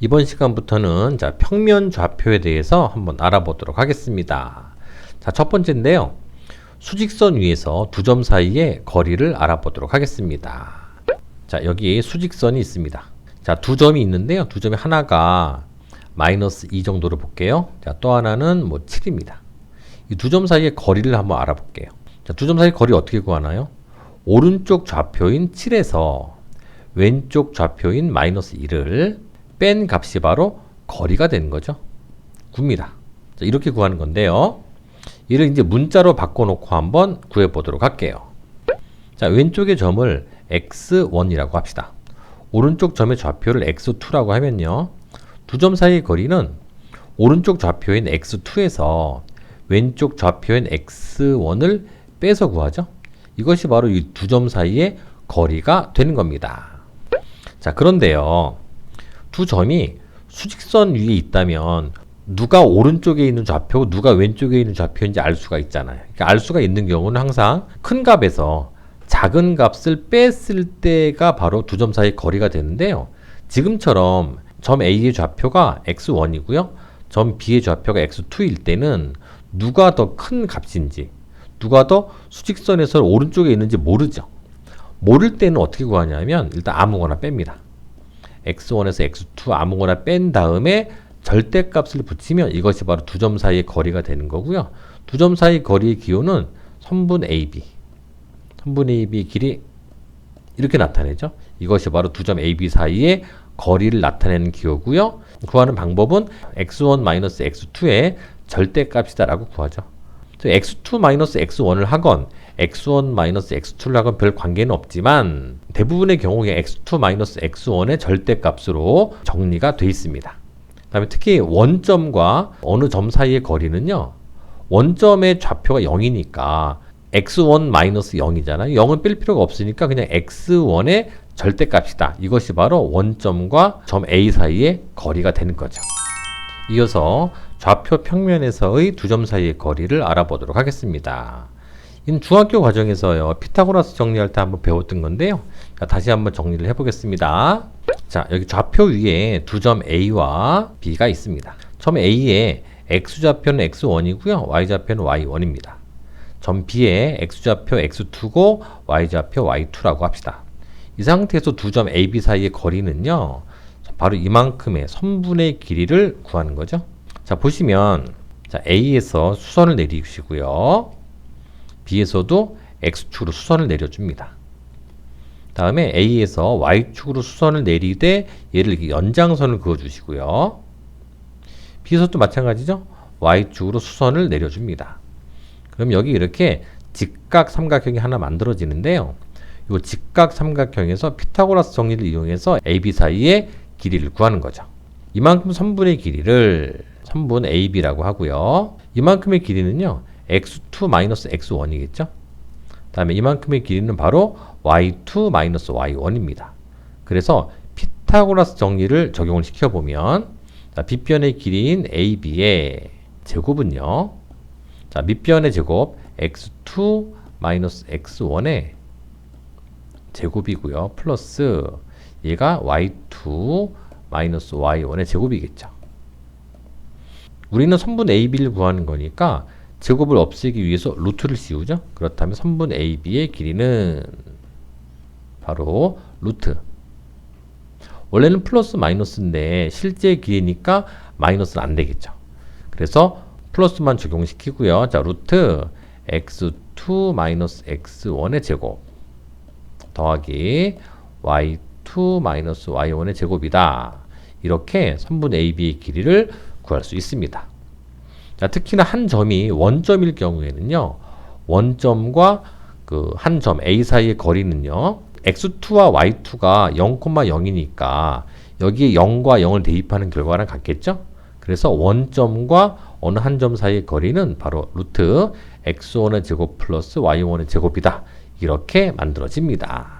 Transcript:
이번 시간부터는 자, 평면 좌표에 대해서 한번 알아보도록 하겠습니다. 자, 첫 번째인데요. 수직선 위에서 두 점 사이의 거리를 알아보도록 하겠습니다. 자, 여기 수직선이 있습니다. 자, 두 점이 있는데요. 두 점이 하나가 마이너스 2 정도로 볼게요. 자, 또 하나는 뭐 7입니다. 이 두 점 사이의 거리를 한번 알아볼게요. 자, 두 점 사이 거리 어떻게 구하나요? 오른쪽 좌표인 7에서 왼쪽 좌표인 마이너스 2를 뺀 값이 바로 거리가 되는 거죠. 굽니다. 자, 이렇게 구하는 건데요. 이를 이제 문자로 바꿔놓고 한번 구해보도록 할게요. 자, 왼쪽의 점을 x1이라고 합시다. 오른쪽 점의 좌표를 x2라고 하면요. 두 점 사이의 거리는 오른쪽 좌표인 x2에서 왼쪽 좌표인 x1을 빼서 구하죠. 이것이 바로 이 두 점 사이의 거리가 되는 겁니다. 자, 그런데요. 두 점이 수직선 위에 있다면 누가 오른쪽에 있는 좌표고 누가 왼쪽에 있는 좌표인지 알 수가 있잖아요. 그러니까 알 수가 있는 경우는 항상 큰 값에서 작은 값을 뺐을 때가 바로 두 점 사이 거리가 되는데요. 지금처럼 점 A의 좌표가 x1이고요. 점 B의 좌표가 x2일 때는 누가 더 큰 값인지 누가 더 수직선에서 오른쪽에 있는지 모르죠. 모를 때는 어떻게 구하냐면 일단 아무거나 뺍니다. X1에서 x2 아무거나 뺀 다음에 절대값을 붙이면 이것이 바로 두 점 사이의 거리가 되는 거고요. 두 점 사이 거리의 기호는 선분 AB. 선분 AB 길이 이렇게 나타내죠. 이것이 바로 두 점 AB 사이의 거리를 나타내는 기호고요. 구하는 방법은 x1 x2의 절대값이다라고 구하죠. X2 x1을 하건 x1 x2를 하건 별 관계는 없지만 대부분의 경우에 x2 x1의 절대값으로 정리가 되어 있습니다. 그다음에 특히 원점과 어느 점 사이의 거리는요. 원점의 좌표가 0이니까 x1 0이잖아요. 0은 뺄 필요가 없으니까 그냥 x1의 절대값이다. 이것이 바로 원점과 점 A 사이의 거리가 되는 거죠. 이어서 좌표 평면에서의 두 점 사이의 거리를 알아보도록 하겠습니다. 이는 중학교 과정에서요. 피타고라스 정리할 때 한번 배웠던 건데요. 자, 다시 한번 정리를 해보겠습니다. 자, 여기 좌표 위에 두 점 A와 B가 있습니다. 점 A의 X좌표는 X1이고요. Y좌표는 Y1입니다. 점 B의 X좌표 X2고 Y좌표 Y2라고 합시다. 이 상태에서 두 점 AB 사이의 거리는요. 바로 이만큼의 선분의 길이를 구하는 거죠. 자, 보시면 자, A에서 수선을 내리시고요. B에서도 X축으로 수선을 내려줍니다. 다음에 A에서 Y축으로 수선을 내리되 얘를 이렇게 연장선을 그어주시고요. B에서도 마찬가지죠. Y축으로 수선을 내려줍니다. 그럼 여기 이렇게 직각 삼각형이 하나 만들어지는데요. 이 직각 삼각형에서 피타고라스 정리를 이용해서 AB 사이의 길이를 구하는 거죠. 이만큼 선분의 길이를 선분 AB라고 하고요. 이만큼의 길이는요. x2 x1이겠죠? 다음에 이만큼의 길이는 바로 y2 y1입니다. 그래서 피타고라스 정리를 적용을 시켜보면 자, 빗변의 길이인 AB의 제곱은요. 자, 밑변의 제곱 x2 x1의 제곱이고요. 플러스 얘가 y2 y1의 제곱이겠죠. 우리는 선분 AB를 구하는 거니까 제곱을 없애기 위해서 루트를 씌우죠. 그렇다면 선분 AB의 길이는 바로 루트. 원래는 플러스 마이너스인데 실제 길이니까 마이너스는 안 되겠죠. 그래서 플러스만 적용시키고요. 자, 루트 x2 마이너스 x1의 제곱 더하기 y2 마이너스 y1의 제곱이다. 이렇게 선분 AB의 길이를 구할 수 있습니다. 자, 특히나 한 점이 원점일 경우에는요. 원점과 그 한 점 A 사이의 거리는요. x2와 y2가 0,0이니까 여기에 0과 0을 대입하는 결과랑 같겠죠? 그래서 원점과 어느 한 점 사이의 거리는 바로 루트 x1의 제곱 플러스 y1의 제곱이다. 이렇게 만들어집니다.